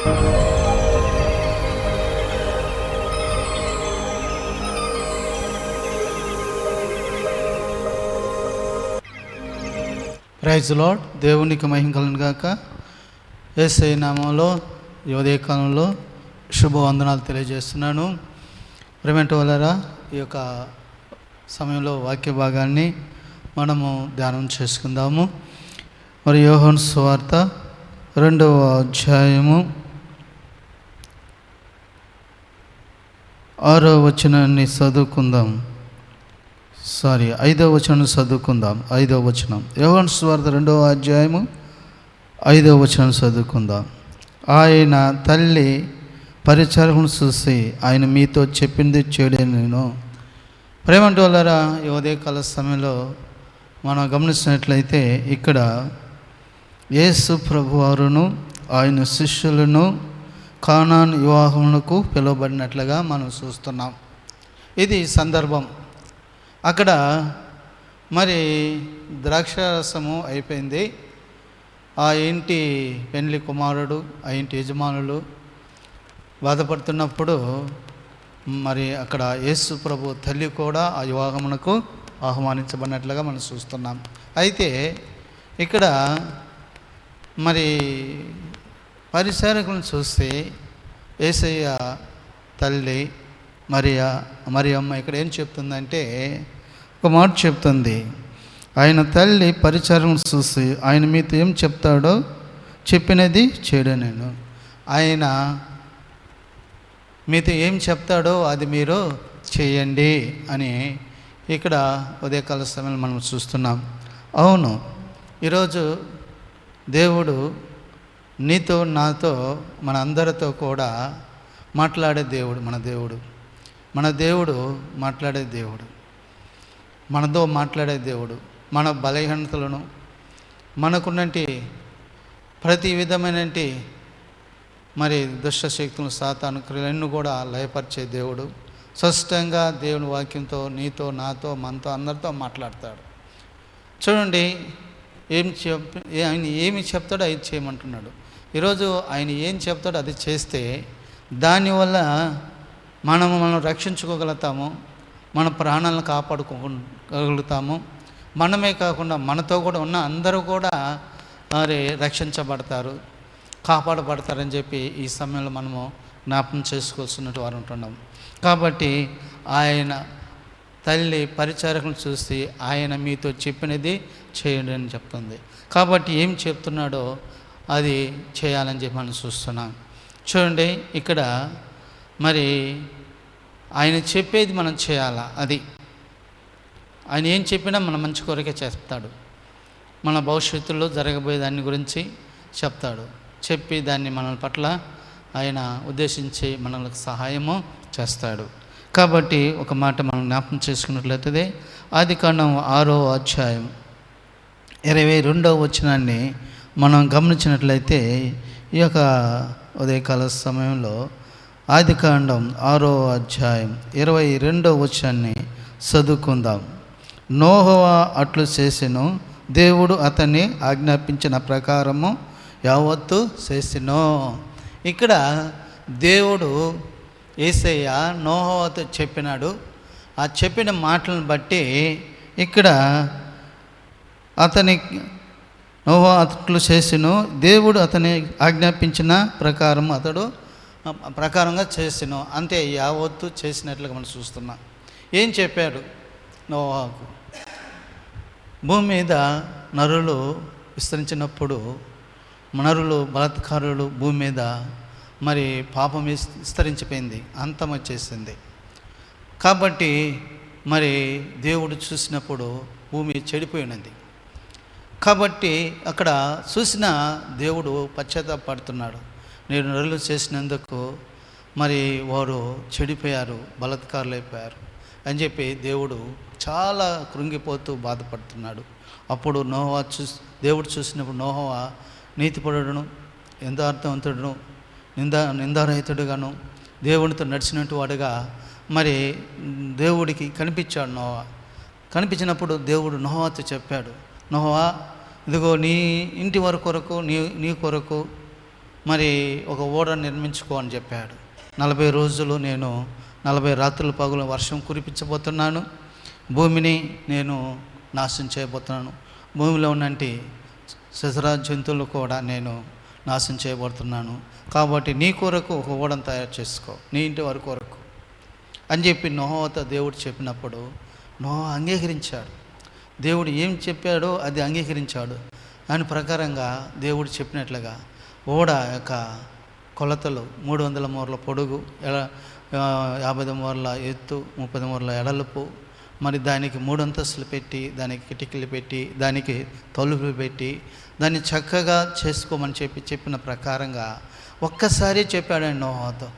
Praise lord దేవునికి మహిమ కలను గాక. ఏసై నామంలో ఈ ఉదయకాలంలో శుభవందనాలు తెలియజేస్తున్నాను. ప్రేమెంట్ వలరా ఈ యొక్క సమయంలో వాక్య భాగాన్ని మనము ధ్యానం చేసుకుందాము. మరి యోహన్ సువార్త రెండవ అధ్యాయము. ఆరో వచనాన్ని చదువుకుందాం. సారీ ఐదో వచనం చదువుకుందాం. ఐదో వచనం. యోహన్ స్వార్థ రెండవ అధ్యాయము ఐదో వచనం చదువుకుందాం. ఆయన తల్లి పరిచరకును చూసి ఆయన మీతో చెప్పింది చేయడే నేను. ప్రేమంటి వాళ్ళరా ఈ ఉదయకాల సమయంలో మనం గమనించినట్లయితే ఇక్కడ యేసు ప్రభువారును ఆయన శిష్యులను కానాన్ వివాహములకు పిలువబడినట్లుగా మనం చూస్తున్నాం. ఇది సందర్భం. అక్కడ మరి ద్రాక్షరసము అయిపోయింది. ఆ ఇంటి పెండ్లి కుమారుడు ఆ ఇంటి యజమానులు బాధపడుతున్నప్పుడు మరి అక్కడ యేసు ప్రభు తల్లి కూడా ఆ వివాహమునకు ఆహ్వానించబడినట్లుగా మనం చూస్తున్నాం. అయితే ఇక్కడ మరి పరిచారకులను చూస్తే ఏసయ్య తల్లి మరియా మరి అమ్మ ఇక్కడ ఏం చెప్తుందంటే ఒక మాట చెప్తుంది. ఆయన తల్లి పరిచారం చూసి ఆయన మీతో ఏం చెప్తాడో చెప్పినది చేయడం నేను. ఆయన మీతో ఏం చెప్తాడో అది మీరు చేయండి అని ఇక్కడ ఉదయకాల సమయంలో మనం చూస్తున్నాం. అవును ఈరోజు దేవుడు నీతో నాతో మన అందరితో కూడా మాట్లాడే దేవుడు మన దేవుడు. మన దేవుడు మాట్లాడే దేవుడు. మనతో మాట్లాడే దేవుడు. మన బలహీనతలను మనకున్నటి ప్రతి విధమైనటి మరి దుష్ట శక్తులను సాతాను క్రియలన్నీ కూడా లయపరిచే దేవుడు. స్పష్టంగా దేవుని వాక్యంతో నీతో నాతో మనతో అందరితో మాట్లాడతాడు. చూడండి ఏం చెప్ ఆయన ఏమి చెప్తాడో అది చేయమంటున్నాడు. ఈరోజు ఆయన ఏం చెప్తాడో అది చేస్తే దానివల్ల మనము మనం రక్షించుకోగలుగుతాము మన ప్రాణాలను కాపాడుకోగలుగుతాము. మనమే కాకుండా మనతో కూడా ఉన్న అందరూ కూడా మరి రక్షించబడతారు కాపాడబడతారని చెప్పి ఈ సమయంలో మనము జ్ఞాపకం చేసుకోవాల్సినట్టు వారు ఉంటున్నాం. కాబట్టి ఆయన తల్లి పరిచారకులను చూసి ఆయన మీతో చెప్పినది చేయండి అని చెప్తుంది. కాబట్టి ఏం చెప్తున్నాడో అది చేయాలని చెప్పి మనం చూస్తున్నాం. చూడండి ఇక్కడ మరి ఆయన చెప్పేది మనం చేయాలా? అది. ఆయన ఏం చెప్పినా మన మంచి కొరకే చెప్తాడు. మన భవిష్యత్తులో జరగబోయే దాని గురించి చెప్తాడు. చెప్పి దాన్ని మన పట్ల ఆయన ఉద్దేశించి మనకు సహాయము చేస్తాడు. కాబట్టి ఒక మాట మనం జ్ఞాపకం చేసుకున్నట్లయితే ఆది కాండం ఆరో అధ్యాయం. ఇరవై రెండవ వచనాన్ని మనం గమనించినట్లయితే ఈ యొక్క ఉదయకాల సమయంలో ఆదికాండం ఆరో అధ్యాయం ఇరవై రెండవ వచనాన్ని చదువుకుందాం. నోహవా అట్లు చేసెను దేవుడు అతన్ని ఆజ్ఞాపించిన ప్రకారము యావత్తు చేసినో. ఇక్కడ దేవుడు ఏసయ్య నోహవతో చెప్పినాడు. ఆ చెప్పిన మాటలను బట్టి ఇక్కడ అతని నోహా అట్లు చేసిను దేవుడు అతని ఆజ్ఞాపించిన ప్రకారం అతడు ప్రకారంగా చేసిను అంతే యావత్తు చేసినట్లుగా మనం చూస్తున్నాం. ఏం చెప్పాడు నోవాకు? భూమి మీద నరులు విస్తరించినప్పుడు నరులు బలాత్కారులు భూమి మీద మరి పాపం విస్తరించిపోయింది అంతం వచ్చేసింది. కాబట్టి మరి దేవుడు చూసినప్పుడు భూమి చెడిపోయినది కాబట్టి అక్కడ చూసిన దేవుడు పశ్చాత్తాపడుతున్నాడు. నేను నరులు చేసినందుకు మరి వారు చెడిపోయారు బలత్కారులైపోయారు అయిపోయారు అని చెప్పి దేవుడు చాలా కృంగిపోతూ బాధపడుతున్నాడు. అప్పుడు నోహా చూసి దేవుడు చూసినప్పుడు నోహవా నీతిపడును ఎందార్థవంతుడును నింద నిందారహితుడుగాను దేవునితో నడిచినట్టు వాడుగా మరి దేవుడికి కనిపించాడు నోవా. కనిపించినప్పుడు దేవుడు నోవాతో చెప్పాడు నోవా ఇదిగో నీ ఇంటి వరకు కొరకు నీ నీ కొరకు మరి ఒక ఓడ నిర్మించుకో అని చెప్పాడు. నలభై రోజులు నేను నలభై రాత్రుల పగులు వర్షం కురిపించబోతున్నాను. భూమిని నేను నాశనం చేయబోతున్నాను. భూమిలో ఉన్నంటి సజరా జంతువులు కూడా నేను నాశనం చేయబడుతున్నాను కాబట్టి నీ కొరకు ఒక ఓడను తయారు చేసుకో నీ ఇంటి వరకు కొరకు అని చెప్పి నోహతో దేవుడు చెప్పినప్పుడు నోహ అంగీకరించాడు. దేవుడు ఏం చెప్పాడో అది అంగీకరించాడు. దాని ప్రకారంగా దేవుడు చెప్పినట్లుగా ఓడ యొక్క కొలతలు మూడు వందల మూరల పొడుగు ఎడ యాభై మూరల ఎత్తు ముప్పై మూరల ఎడలుపు మరి దానికి మూడు అంతస్తులు పెట్టి దానికి కిటికీలు పెట్టి దానికి తలుపులు పెట్టి దాన్ని చక్కగా చేసుకోమని చెప్పి చెప్పిన ప్రకారంగా ఒక్కసారి చెప్పాడండి నోహతో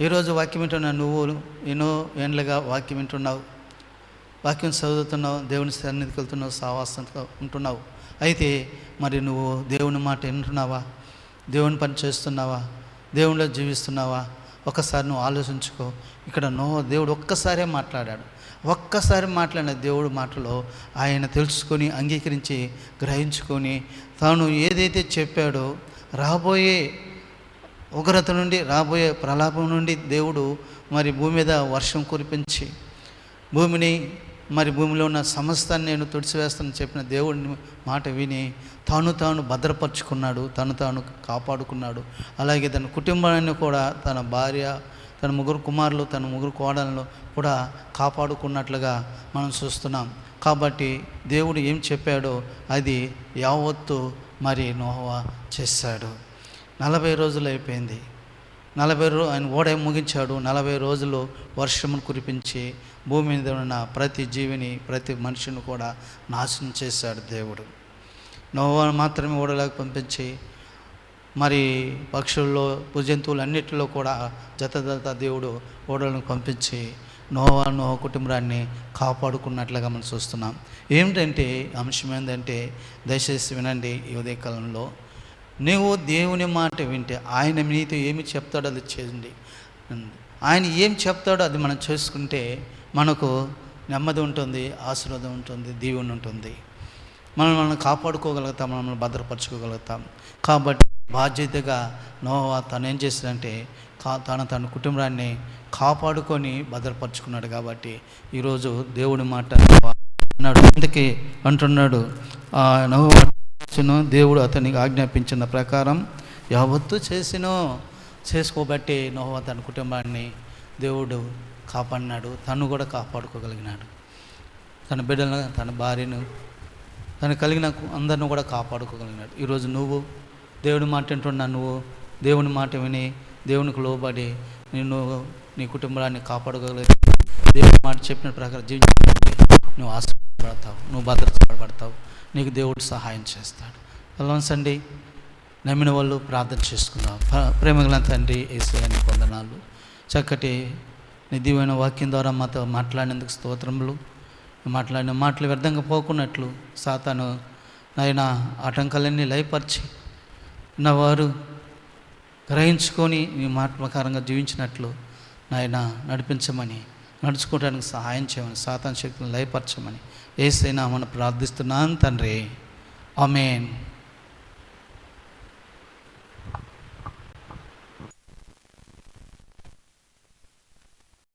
ఈరోజు వాక్యం వింటున్న నువ్వు ఎన్నో ఏండ్లుగా వాక్యం వింటున్నావు. వాక్యం చదువుతున్నావు దేవుని సన్నిధికి వెళ్తున్నావు సావాసంతో ఉంటున్నావు. అయితే మరి నువ్వు దేవుని మాట వింటున్నావా? దేవుని పని చేస్తున్నావా? దేవునిలో జీవిస్తున్నావా? ఒక్కసారి నువ్వు ఆలోచించుకో. ఇక్కడ నో దేవుడు ఒక్కసారే మాట్లాడాడు. ఒక్కసారి మాట్లాడిన దేవుడు మాటలో ఆయన తెలుసుకొని అంగీకరించి గ్రహించుకొని తాను ఏదైతే చెప్పాడో రాబోయే ఉగ్రత నుండి రాబోయే ప్రలాపం నుండి దేవుడు మరి భూమి మీద వర్షం కురిపించి భూమిని మరి భూమిలో ఉన్న సమస్తాన్ని నేను తుడిచివేస్తానని చెప్పిన దేవుడిని మాట విని తాను తాను భద్రపరుచుకున్నాడు తను తాను కాపాడుకున్నాడు. అలాగే తన కుటుంబాన్ని కూడా తన భార్య తన ముగ్గురు కుమారులు తన ముగ్గురు కోడలను కూడా కాపాడుకున్నట్లుగా మనం చూస్తున్నాం. కాబట్టి దేవుడు ఏం చెప్పాడో అది యావత్తు మరి నోహవా చేశాడు. నలభై రోజులు అయిపోయింది. నలభై రో ఆయన ఓడ ముగించాడు. నలభై రోజులు వర్షమును కురిపించి భూమి మీద ఉన్న ప్రతి జీవిని ప్రతి మనిషిని కూడా నాశనం చేశాడు దేవుడు. నోవాను మాత్రమే ఓడలోకి పంపించి మరి పక్షుల్లో భుజంతువులు అన్నిటిలో కూడా జత జత దేవుడు ఓడలను పంపించి నోవా నోహ కుటుంబాన్ని కాపాడుకున్నట్లుగా మనం చూస్తున్నాం. ఏమిటంటే అంశం ఏంటంటే దయచేసి వినండి ఈ ఉదయకాలంలో. నువ్వు దేవుని మాట వింటే ఆయన నీతో ఏమి చెప్తాడో అది చేయండి. ఆయన ఏం చెప్తాడో అది మనం చేసుకుంటే మనకు నెమ్మది ఉంటుంది ఆశీర్వాదం ఉంటుంది దీవెన ఉంటుంది. మనం మనం కాపాడుకోగలుగుతాం మనల్ని భద్రపరచుకోగలుగుతాం. కాబట్టి బాధ్యతగా నోవా తను ఏం చేశాడంటే కా తన తన కుటుంబాన్ని కాపాడుకొని భద్రపరుచుకున్నాడు కాబట్టి ఈరోజు దేవుడి మాట అన్నాడు. అందుకే అంటున్నాడు నోవా చేసినో దేవుడు అతనికి ఆజ్ఞాపించిన ప్రకారం యావత్తు చేసినో. చేసుకోబట్టి నోవా తన కుటుంబాన్ని దేవుడు కాపాడినాడు తను కూడా కాపాడుకోగలిగినాడు. తన బిడ్డలను తన భార్యను తను కలిగిన అందరిని కూడా కాపాడుకోగలిగినాడు. ఈరోజు నువ్వు దేవుని మాట వింటున్నా నువ్వు దేవుని మాట విని దేవునికి లోబడి నిన్ను నీ కుటుంబాన్ని కాపాడుకోగలిగి దేవుని మాట చెప్పిన ప్రకారం జీవించే నువ్వు ఆశపడతావు నువ్వు భద్రపడతావు నీకు దేవుడు సహాయం చేస్తాడు. అలవన్సండి నమ్మిన వాళ్ళు ప్రార్థన చేసుకుందాం. ప్రేమగల తండ్రి ఏసయాన్ని పొందనాలు చక్కటి నిధిమైన వాక్యం ద్వారా మాతో మాట్లాడినందుకు స్తోత్రములు. మాట్లాడిన మాటలు వ్యర్థంగా పోకున్నట్లు సాతాను నాయన ఆటంకాలన్నీ లయపరిచి నా వారు గ్రహించుకొని నీ మాట ప్రకారంగా జీవించినట్లు నాయన నడిపించమని నడుచుకోవడానికి సహాయం చేయమని సాతాన్ శక్తులను లయపరచమని ఏసైనా మనం ప్రార్థిస్తున్నాను తండ్రి. అమేన్